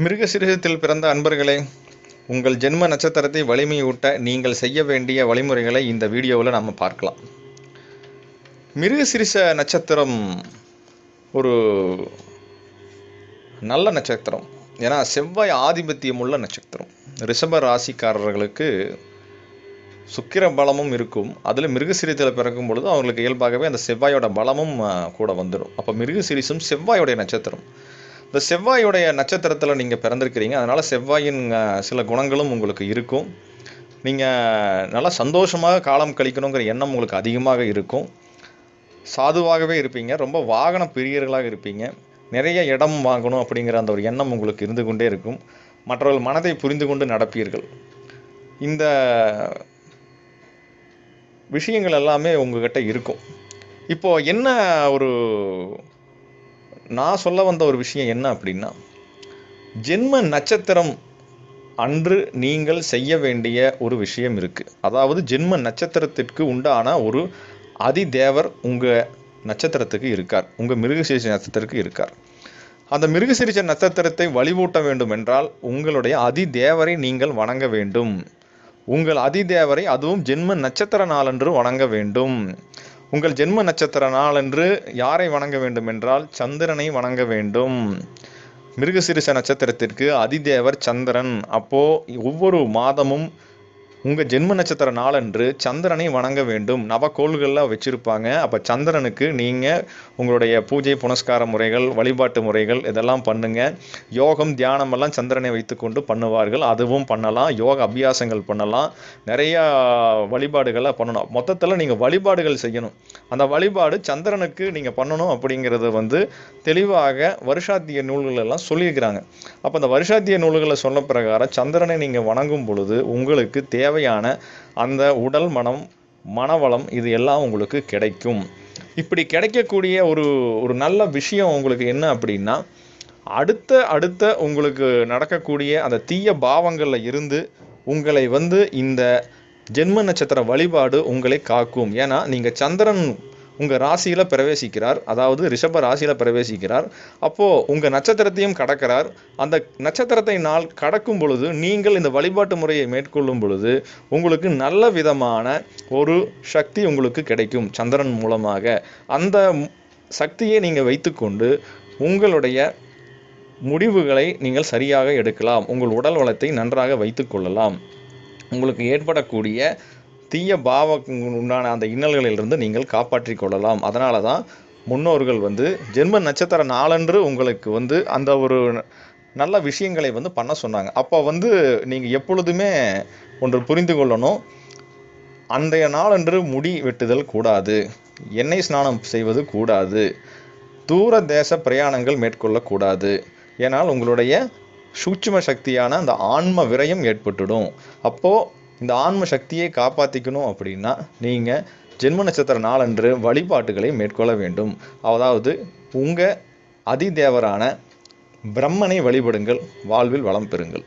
மிருகசிரீசத்தில் பிறந்த அன்பர்களே உங்கள் ஜென்ம நட்சத்திரத்தை வலிமையூட்ட நீங்கள் செய்ய வேண்டிய வழிமுறைகளை இந்த வீடியோவில் நம்ம பார்க்கலாம். மிருகசிரிச நட்சத்திரம் ஒரு நல்ல நட்சத்திரம். ஏன்னா செவ்வாய் ஆதிபத்தியம் உள்ள நட்சத்திரம். ரிஷப ராசிக்காரர்களுக்கு சுக்கிர பலமும் இருக்கும். அதில் மிருகசிரித்தில் பிறக்கும் பொழுது அவங்களுக்கு இயல்பாகவே அந்த செவ்வாயோட பலமும் கூட வந்துடும் அப்போ மிருகசிரிசும் செவ்வாயோடைய நட்சத்திரம். இந்த செவ்வாயோடைய நட்சத்திரத்தில் நீங்கள் பிறந்திருக்கிறீங்க. அதனால் செவ்வாயின் சில குணங்களும் உங்களுக்கு இருக்கும். நீங்கள் நல்லா சந்தோஷமாக காலம் கழிக்கணுங்கிற எண்ணம் உங்களுக்கு அதிகமாக இருக்கும். சாதுவாகவே இருப்பீங்க. ரொம்ப வாகன பிரியர்களாக இருப்பீங்க. நிறைய இடம் வாங்கணும் அப்படிங்கிற அந்த ஒரு எண்ணம் உங்களுக்கு இருந்து கொண்டே இருக்கும். மற்றவர்கள் மனதை புரிந்து கொண்டு நடப்பீர்கள். இந்த விஷயங்கள் எல்லாமே உங்ககிட்ட இருக்கும். இப்போது என்ன ஒரு நான் சொல்ல வந்த ஒரு விஷயம் என்ன அப்படின்னா ஜென்ம நட்சத்திரம் அன்று நீங்கள் செய்ய வேண்டிய ஒரு விஷயம் இருக்குது அதாவது ஜென்ம நட்சத்திரத்திற்கு உண்டான ஒரு அதிதேவர் உங்கள் நட்சத்திரத்துக்கு இருக்கார். உங்கள் மிருகசீரிஷ நட்சத்திரத்துக்கு இருக்கார். அந்த மிருகசீரிஷ நட்சத்திரத்தை வழிபூட்ட வேண்டும் என்றால் உங்களுடைய அதிதேவரை நீங்கள் வணங்க வேண்டும். உங்கள் அதிதேவரை அதுவும் ஜென்ம நட்சத்திர நாளன்று வணங்க வேண்டும். உங்கள் ஜென்ம நட்சத்திர நாளன்று யாரை வணங்க வேண்டும் என்றால் சந்திரனை வணங்க வேண்டும். மிருகசிரிச நட்சத்திரத்திற்கு அதிதேவர் சந்திரன். அப்போ ஒவ்வொரு மாதமும் உங்கள் ஜென்ம நட்சத்திர நாளன்று சந்திரனை வணங்க வேண்டும். நவக்கோள்கள்லாம் வச்சுருப்பாங்க. அப்போ சந்திரனுக்கு நீங்கள் உங்களுடைய பூஜை புனஸ்கார முறைகள் வழிபாட்டு முறைகள் இதெல்லாம் பண்ணுங்கள் யோகம் தியானமெல்லாம் சந்திரனை வைத்துக்கொண்டு பண்ணுவார்கள். அதுவும் பண்ணலாம். யோக அபியாசங்கள் பண்ணலாம். நிறையா வழிபாடுகளை பண்ணணும். மொத்தத்தில் நீங்கள் வழிபாடுகள் செய்யணும். அந்த வழிபாடு சந்திரனுக்கு நீங்கள் பண்ணணும் அப்படிங்கிறது வந்து தெளிவாக வருஷாத்திய நூல்களெல்லாம் சொல்லியிருக்கிறாங்க. அப்போ அந்த வருஷாத்திய நூல்களை சொன்ன பிரகாரம் சந்திரனை நீங்கள் வணங்கும் பொழுது உங்களுக்கு தேவை தேவையான அந்த உடல் மனம் மனவளம் இது எல்லாம் உங்களுக்கு கிடைக்கும். இப்படி கிடைக்கக்கூடிய ஒரு ஒரு நல்ல விஷயம் உங்களுக்கு என்ன அப்படின்னா அடுத்த அடுத்த உங்களுக்கு நடக்கக்கூடிய அந்த தீய பாவங்களில் இருந்து உங்களை வந்து இந்த ஜென்ம நட்சத்திர வழிபாடு உங்களை காக்கும். ஏன்னா நீங்கள் சந்திரன் உங்கள் ராசியில் பிரவேசிக்கிறார். அதாவது ரிஷப ராசியில் பிரவேசிக்கிறார். அப்போது உங்கள் நட்சத்திரத்தையும் கடக்கிறார். அந்த நட்சத்திரத்தை நாள் கடக்கும் பொழுது நீங்கள் இந்த வழிபாட்டு முறையை மேற்கொள்ளும் பொழுது உங்களுக்கு நல்ல விதமான ஒரு சக்தி உங்களுக்கு கிடைக்கும் சந்திரன் மூலமாக. அந்த சக்தியை நீங்கள் வைத்துக்கொண்டு உங்களுடைய முடிவுகளை நீங்கள் சரியாக எடுக்கலாம். உங்கள் உடல் வளத்தை நன்றாக வைத்துக்கொள்ளலாம் உங்களுக்கு ஏற்படக்கூடிய தீய பாவ உண்டான அந்த இன்னல்களிலிருந்து நீங்கள் காப்பாற்றிக் கொள்ளலாம். அதனால தான் முன்னோர்கள் வந்து ஜென்ம நட்சத்திர நாளன்று உங்களுக்கு வந்து அந்த ஒரு நல்ல விஷயங்களை வந்து பண்ண சொன்னாங்க. அப்போ வந்து நீங்கள் எப்பொழுதுமே ஒன்று புரிந்து கொள்ளணும். அன்றைய நாளன்று முடி வெட்டுதல் கூடாது. எண்ணெய் ஸ்நானம் செய்வது கூடாது. தூர தேச பிரயாணங்கள் மேற்கொள்ளக்கூடாது ஏனால் உங்களுடைய சூட்சும சக்தியான அந்த ஆன்ம விரயம் ஏற்பட்டுடும். அப்போது இந்த ஆன்ம சக்தியை காப்பாற்றிக்கணும் அப்படின்னா நீங்கள் ஜென்ம நட்சத்திர நாளன்று வழிபாட்டுகளை மேற்கொள்ள வேண்டும். அதாவது உங்கள் அதிதேவரான பிரம்மனை வழிபடுங்கள் வாழ்வில் வளம் பெறுங்கள்.